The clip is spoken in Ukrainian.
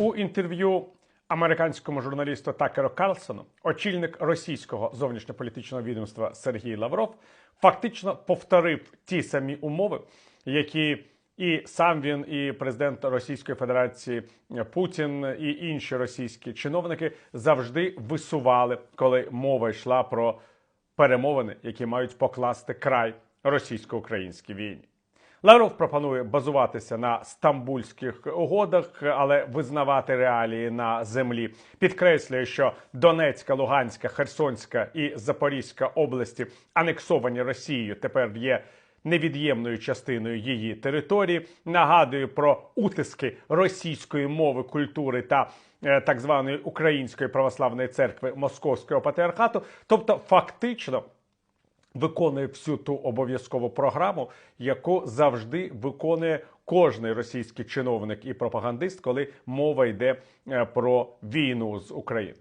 У інтерв'ю американському журналісту Такеру Карлсону очільник російського зовнішньополітичного відомства Сергій Лавров фактично повторив ті самі умови, які і сам він, і президент Російської Федерації Путін, і інші російські чиновники завжди висували, коли мова йшла про перемовини, які мають покласти край російсько-українській війні. Лавров пропонує базуватися на стамбульських угодах, але визнавати реалії на землі. Підкреслює, що Донецька, Луганська, Херсонська і Запорізька області, анексовані Росією, тепер є невід'ємною частиною її території. Нагадує про утиски російської мови, культури та е, так званої Української православної церкви Московського патріархату. Тобто, фактично виконує всю ту обов'язкову програму, яку завжди виконує кожний російський чиновник і пропагандист, коли мова йде е, про війну з України.